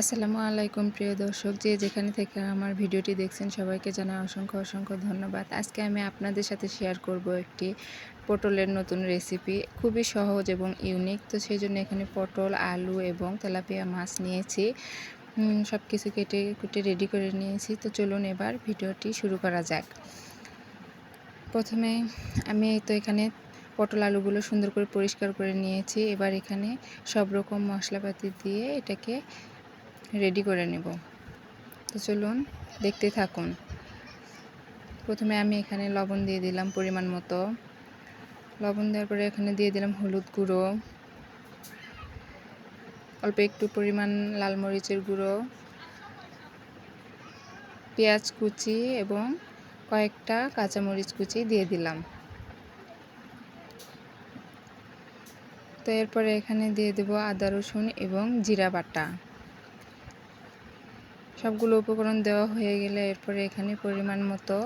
আসসালামু আলাইকুম, প্রিয় দর্শক। যে যেখানে থেকে আমার ভিডিওটি দেখছেন, সবাইকে জানাই অসংখ্য অসংখ্য ধন্যবাদ। আজকে আমি আপনাদের সাথে শেয়ার করব একটি পটলের নতুন রেসিপি খুবই সহজ এবং ইউনিক তো সেই জন্য এখানে পটল, আলু এবং তেলাপিয়া মাছ নিয়েছি। সব কিছু কেটে কুটে রেডি করে নিয়েছি। তো চলুন এবার ভিডিওটি শুরু করা যাক। প্রথমে আমি তো এখানে পটল আলুগুলো সুন্দর করে পরিষ্কার করে নিয়েছি। এবার এখানে সব রকম মশলাপাতি দিয়ে এটাকে রেডি করে নেব। তো চলুন, দেখতে থাকুন। প্রথমে আমি এখানে লবণ দিয়ে দিলাম পরিমাণ মতো। লবণ দেওয়ার পরে এখানে দিয়ে দিলাম হলুদ গুঁড়ো। অল্প একটু পরিমাণ লাল মরিচের গুঁড়ো। পেঁয়াজ কুচি এবং কয়েকটা কাঁচামরিচ কুচি দিয়ে দিলাম। তো এরপরে এখানে দিয়ে দেব আদা, রসুন এবং জিরা বাটা। সবগুলো উপকরণ দেওয়া হয়ে গেলে এরপরে এখানে পরিমাণ মতো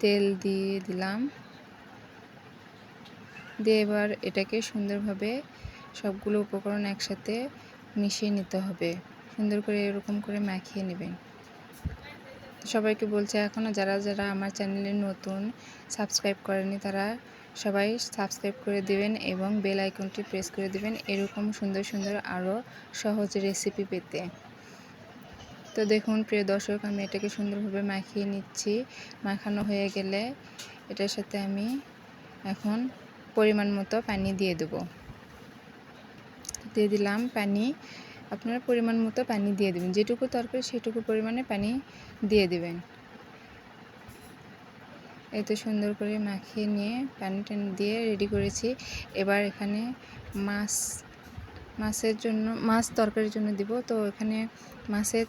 তেল দিয়ে দিলাম। দিয়ে এবার এটাকে সুন্দরভাবে সবগুলো উপকরণ একসাথে মিশিয়ে নিতে হবে। সুন্দর করে এরকম করে মাখিয়ে নেবেন। সবাইকে বলছে এখনও যারা যারা আমার চ্যানেলে নতুন সাবস্ক্রাইব করেনি তারা সবাই সাবস্ক্রাইব করে দিবেন এবং বেল আইকনটি প্রেস করে দিবেন এরকম সুন্দর সুন্দর আরও সহজ রেসিপি পেতে। তো দেখুন, প্রিয় দর্শক, আমি এটাকে সুন্দরভাবে মাখিয়ে নিচ্ছি। মাখানো হয়ে গেলে এটার সাথে আমি এখন পরিমাণ মতো পানি দিয়ে দেব। দিয়ে দিলাম পানি। আপনারা পরিমাণ মতো পানি দিয়ে দেবেন। যেটুকু তরকারি সেটুকু পরিমাণে পানি দিয়ে দেবেন। এই তো সুন্দর করে মাখিয়ে নিয়ে পানি টানি দিয়ে রেডি করেছি। এবার এখানে মাছ, মাছের জন্য, মাছ তরকারির জন্য দিব। তো এখানে মাছের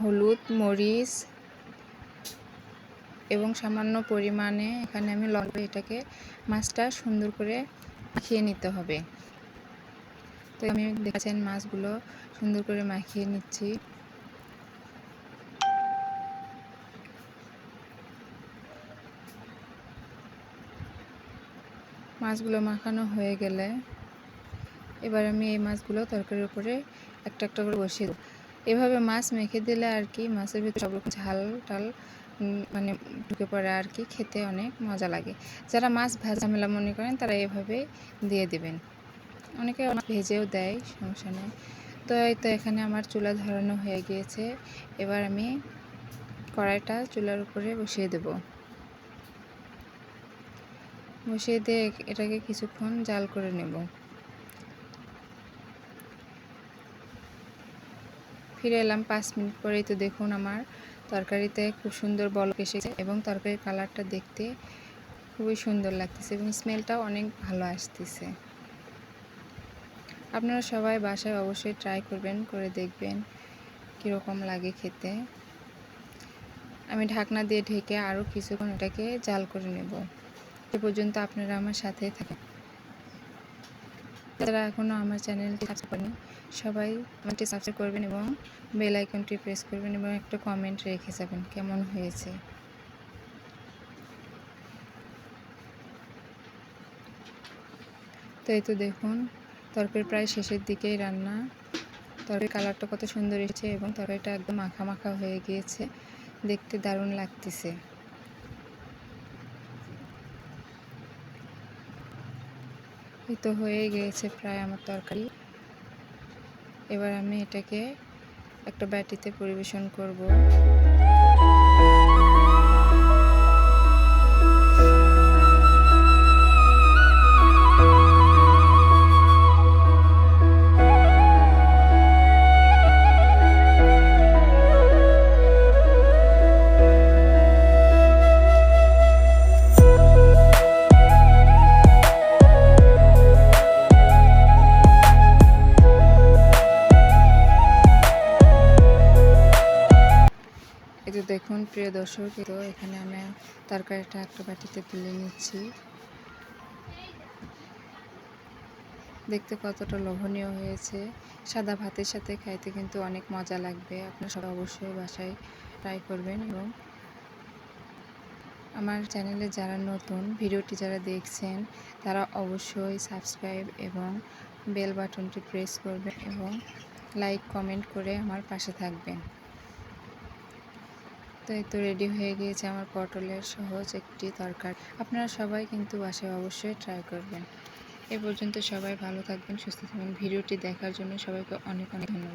হলুদ, মরিচ এবং সামান্য পরিমাণে এখানে আমি লবণ এটাকে মাছটা সুন্দর করে মাখিয়ে নিতে হবে। তো আমি দেখছেন মাছগুলো সুন্দর করে মাখিয়ে নিচ্ছি। মাছগুলো মাখানো হয়ে গেলে এবার আমি এই মাছগুলো তরকারির উপরে একটা একটা করে বসিয়ে দেবো। এভাবে মাছ মেখে দিলে আর কি মাছের ভিতরে সব রকম ঝাল টাল মানে ঢুকে পড়ে আর কি, খেতে অনেক মজা লাগে। যারা মাছ ভাজা মেলা মনে করেন, তারা এভাবে দিয়ে দেবেন। অনেকে ভেজেও দেয়, সমস্যা নেই। তো এই তো এখানে আমার চুলা ধরানো হয়ে গিয়েছে। এবার আমি কড়াইটা চুলার উপরে বসিয়ে দেব। বসিয়ে দিয়ে এটাকে কিছুক্ষণ জাল করে নেব। ফিরে এলাম পাঁচ মিনিট পরেই। তো দেখুন আমার তরকারিতে খুব সুন্দর বলক এসেছে এবং তরকারির কালারটা দেখতে খুবই সুন্দর লাগতেছে এবং স্মেলটাও অনেক ভালো আসতেছে। আপনারা সবাই বাসায় অবশ্যই ট্রাই করবেন, করে দেখবেন কীরকম লাগে খেতে। আমি ঢাকনা দিয়ে ঢেকে আরও কিছুক্ষণ এটাকে জাল করে নেব। এ পর্যন্ত আপনারা আমার সাথে থাকেন। যারা এখনও আমার চ্যানেলটি সাবস্ক্রাইব করেনি সবাই আমাকে সাবস্ক্রাইব করবেন এবং বেল আইকনটি প্রেস করবেন এবং একটা কমেন্ট রেখে যাবেন কেমন হয়েছে। তো এই তো দেখুন, তরকারি প্রায় শেষের দিকেই রান্না। তরকারি কালারটা কত সুন্দর এসেছে এবং তরকারিটা একদম মাখা মাখা হয়ে গিয়েছে। দেখতে দারুণ লাগতেছে। এই তো হয়ে গিয়েছে প্রায় আমার তরকারি। এবার আমি এটাকে একটা ব্যাটিতে পরিবেশন করব। দেখুন, প্রিয় দর্শক তো এখানে আমি তরকারিটা একটা বাটিতে তুলে নিচ্ছি। দেখতে কতটা লোভনীয় হয়েছে। সাদা ভাতের সাথে খাইতে কিন্তু অনেক মজা লাগবে। আপনারা সবাই অবশ্যই বাসায় ট্রাই করবেন এবং আমার চ্যানেলে যারা নতুন, ভিডিওটি যারা দেখছেন, তারা অবশ্যই সাবস্ক্রাইব এবং বেল বাটনটি প্রেস করবেন এবং লাইক কমেন্ট করে আমার পাশে থাকবেন। তো এই তো রেডি হয়ে গিয়েছে আমার পটলের সহজ একটি তরকারি। আপনারা সবাই কিন্তু বাসায় অবশ্যই ট্রাই করবেন। এ পর্যন্ত সবাই ভালো থাকবেন, সুস্থ থাকবেন। ভিডিওটি দেখার জন্য সবাইকে অনেক অনেক ধন্যবাদ।